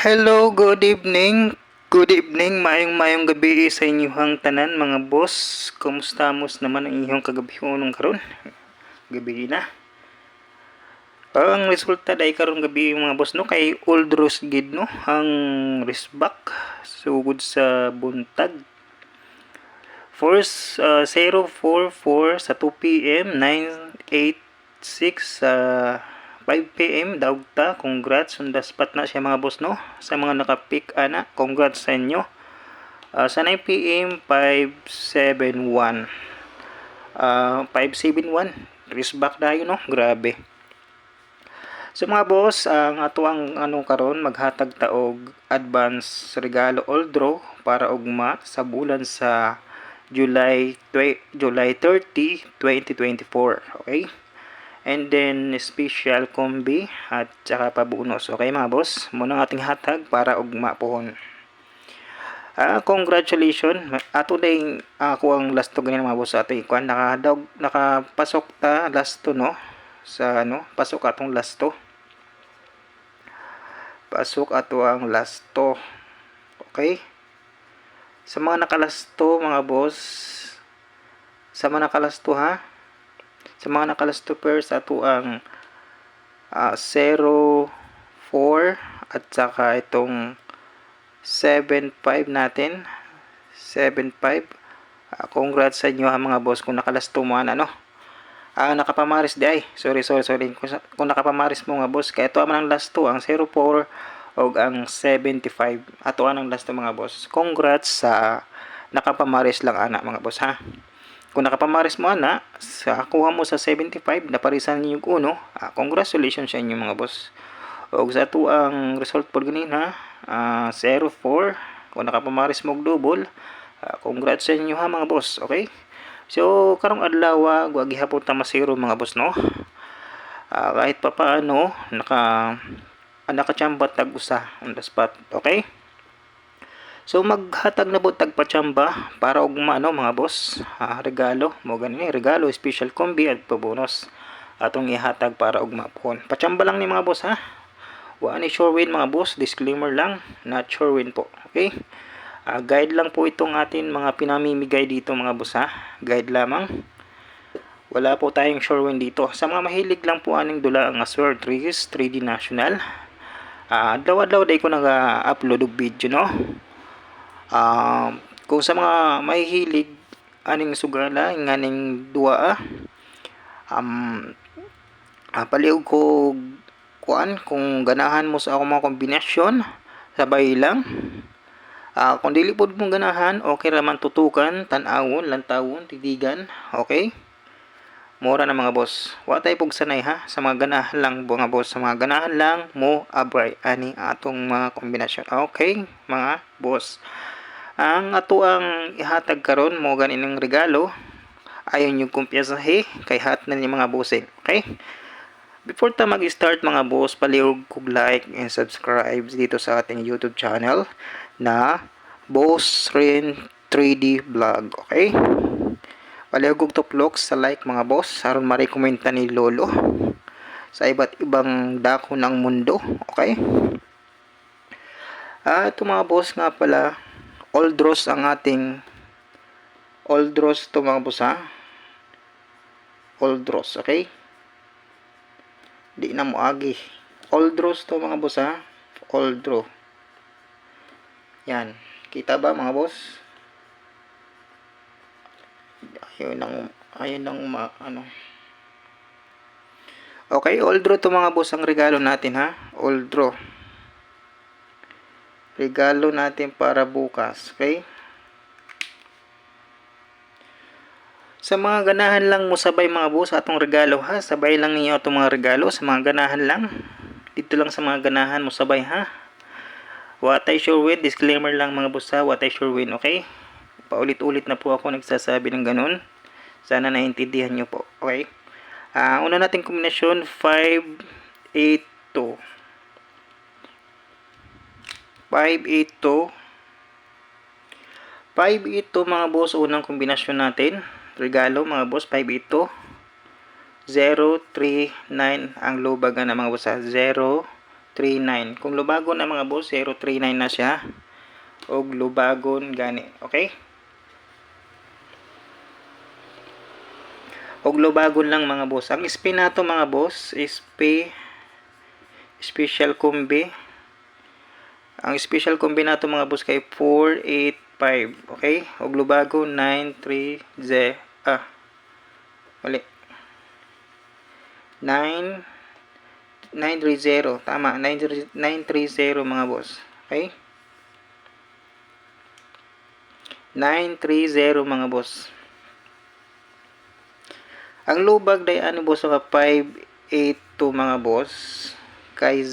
Hello, good evening. Good evening, mayong mayong gabi sa inyong tanan mga boss. Kumusta mus naman ang inyong kagabi unong karon? Gabi na. Ang resulta dai karon gabi mga boss no kay Old Rose Gid no ang risbak sugod sa buntag. First uh, 044 sa 2 PM 986 sa 5 PM dawta congrats on the spot na siya mga boss no? Sa mga naka-pick ana congrats sa inyo. Ah, sa 9 PM 571 Ah, 571 risk back dayo no? Grabe. So mga boss, ang ato ang ano karon maghatag taog advance regalo all draw para ugma sa bulan sa July July 30, 2024. Okay? And then special combi at saka pa bonus. Okay mga boss? Muna ang ating hatag para ugma pohon. Ah, congratulations. Ato day ako ang last to ganyan mga boss. Ato ikuan nakadog nakapasok ta last to no? Sa ano? Pasok atong last to. Pasok ato ang last to. Okay? Sa mga nakalasto mga boss. Sa mga nakalasto ha sa mga nakalasto pairs ato ang ah, 0 4 at saka itong 7 5 natin 7 5 Ah, congrats sa inyo ha mga boss kung nakalasto mo ano Ah, nakapamaris di ay. Sorry, sorry, sorry. Kung, sa- kung nakapamaris mo nga boss, kaya ito ang last to, ang 04 o ang 75. Ato ang last to mga boss. Congrats sa nakapamaris lang ana mga boss ha. Kung nakapamaris mo ana, sa kuha mo sa 75, naparisan niyo yung uno, ah, congratulations sa inyo mga boss. O sa ato ang result po ganina, ah, 04. Kung nakapamaris mo double, ah, congrats sa inyo ha mga boss, okay? So, karong adlaw, guwag gihapon ta masiro mga boss no. Ah, kahit pa paano, naka nakachamba tag usa on the spot, okay? So maghatag na po tagpatsamba para og ano mga boss, ah, regalo mo gani regalo special combi at pabonus atong ihatag para og mapon. Patsamba lang ni mga boss ha. Wa ni sure win mga boss, disclaimer lang, not sure win po. Okay? Ah, guide lang po itong atin mga pinamimigay dito mga boss ha. Guide lamang. Wala po tayong sure win dito. Sa mga mahilig lang po aning dula ang Asword 3 3D National. Ah, adlaw-adlaw day ko nag-upload og video no. Ah, kung sa mga mahihilig aning sugala nganing duwa ah, um, ah, paliw ko kuan kung ganahan mo sa ako mga kombinasyon sabay lang Ah, kung dili pod mong ganahan, okay raman tutukan, tan-awon, lantawon, titigan, okay? Mura na mga boss. Wa tay pog sanay ha sa mga ganahan lang mga boss, sa mga ganahan lang mo abray ani atong mga kombinasyon. Okay, mga boss. Ang ato ang ihatag karon mo ganin regalo ayon yung kumpiyasahe kay hat na ni mga bossin. Okay? Before ta mag-start mga boss, paliog kog like and subscribe dito sa ating YouTube channel na Boss Rin 3D Vlog. Okay? Paliog kog tuplok sa like mga boss aron marekomenda ni Lolo sa iba't ibang dako ng mundo. Okay? Ah, ito mga boss nga pala, old rose ang ating old rose to mga boss ha. Old rose, okay? Di na mo agi. Old rose to mga boss ha. Old row. Yan. Kita ba mga boss? Ayun lang, ayun lang ma, ano. Okay, old draw to mga boss ang regalo natin ha. Old draw. Regalo natin para bukas, okay? Sa mga ganahan lang mo sabay mga boss atong regalo ha. Sabay lang ninyo atong mga regalo sa mga ganahan lang. Dito lang sa mga ganahan mo sabay ha. What I sure win, disclaimer lang mga boss ha. What I sure win, okay? Paulit-ulit na po ako nagsasabi ng ganun. Sana naintindihan nyo po, okay? Ah, una nating kombinasyon 5 8 2. 5 8 2. 5 8 2 mga boss, unang kombinasyon natin. Regalo mga boss, 5 8 2. 0 3 9 ang lubagan ng mga boss ha. 0 039. Kung lubagon na mga boss, 039 na siya. Og lubagon gani. Okay? Og lubagon lang mga boss. Ang SP nato mga boss, SP special combi. Ang special combi nato mga boss kay 485. Okay? Og lubago 930. Ah. Mali. 9 930. Tama. 930 930 mga boss. Okay? 930 mga boss. Ang lubag day ano boss nga 582 mga boss kay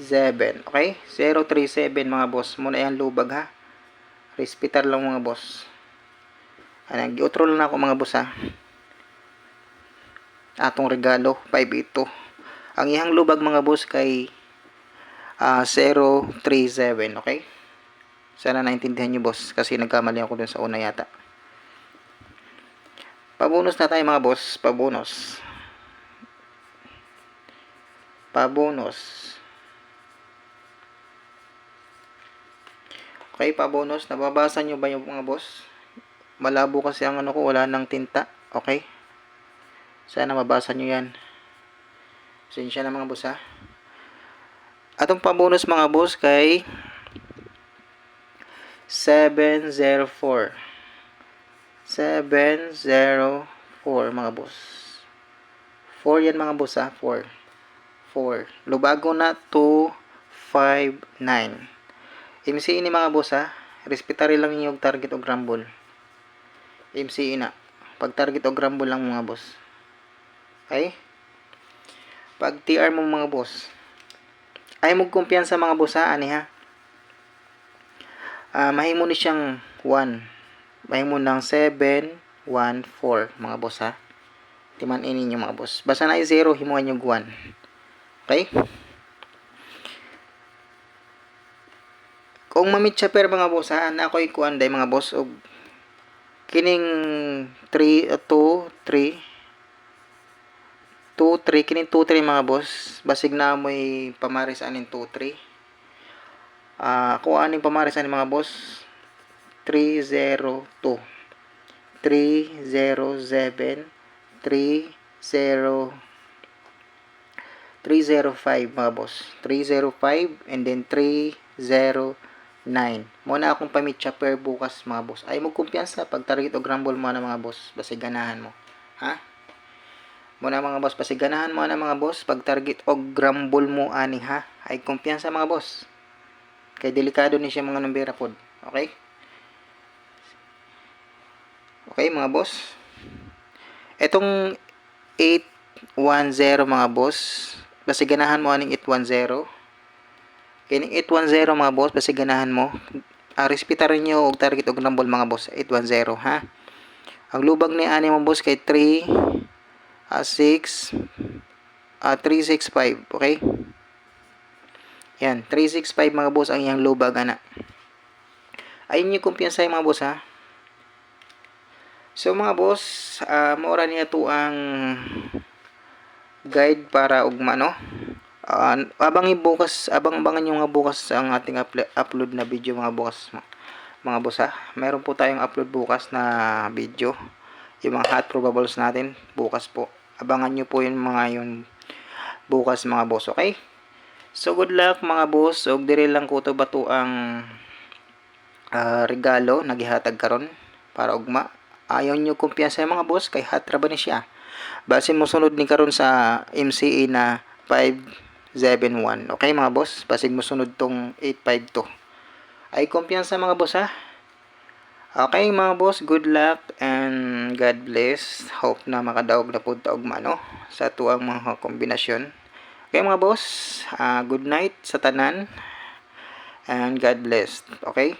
037. Okay? 037 mga boss. Muna yan lubag ha. Respitar lang mga boss. Ano, giutro lang ako mga boss ha. Atong regalo 582. Ang ihang lubag mga boss kay ah 037, okay? Sana naintindihan niyo boss kasi nagkamali ako dun sa una yata. Pabonus na tayo mga boss, pabonus. Pabonus. Okay, pabonus. Nababasa nyo ba yung mga boss? Malabo kasi ang ano ko, wala nang tinta. Okay? Sana mabasa nyo yan. Pasensya na mga boss ha. Atong pabonus mga boss kay 704. 704 mga boss. 4 yan mga boss ha. 4. 4. Lubago na 259. MCE ni mga boss ha. Respetary lang yung target o grumble. MCE na. Pag target o grumble lang mga boss. Okay? Pag TR mo mga boss. Ay mo kumpiyansa mga boss ha. Ani ha. Ah, mahimo ni siyang 1. Mahimo ng 7, 1, 4 mga boss ha. Timan ninyo mga boss. Basta na 0, himuan yung 1. Okay? Kung mamit siya per mga boss ha, na ako'y kuan day mga boss og kining 3 2 3 2 3 kining 2 3 mga boss. Basig na mo'y pamaris anin 2 3 ah uh, aning pamaris anin mga boss 302 307 30 305 mga boss. 305 and then 309 muna akong pamit per bukas mga boss. Ay mo kumpiyansa pag target o grumble mo na mga boss. Basta ganahan mo. Ha? Muna mga boss. Basta ganahan mo na mga boss. Pag target o grumble mo ani ha? Ay kumpiyansa mga boss. Kay delikado ni siya mga numbera pod okay? Okay mga boss. Etong 810 mga boss. Basta ganahan mo aning 810 kining 810 mga boss basta ganahan mo. Uh, respetarin nyo og target og number mga boss. 810 ha? Ang lubag ni ani mga boss kay 3 uh, 6 uh, 365 okay? Yan 365 mga boss ang iyang lubag ana. Ayun yung kumpiyansa mga boss ha? So mga boss uh, maura niya to ang guide para ugma no uh, abang bukas abang abangan nyo nga bukas ang ating upload na video mga bukas mga boss ha? Meron po tayong upload bukas na video. Yung mga hot probables natin bukas po. Abangan nyo po yung mga yun bukas mga boss okay? So good luck mga boss. Og dire lang ko to bato ang uh, regalo nagihatag karon para ugma. Ayaw nyo kumpiyansa mga boss kay hatra ba ni siya? Base mo sunod ni karon sa MCA na 571. Okay mga boss, basig mo sunod tong 852. Ay kumpiyansa mga boss ha. Okay mga boss, good luck and God bless. Hope na makadaog na pud taog mano sa tuang mga kombinasyon. Okay mga boss, uh, good night sa tanan and God bless. Okay?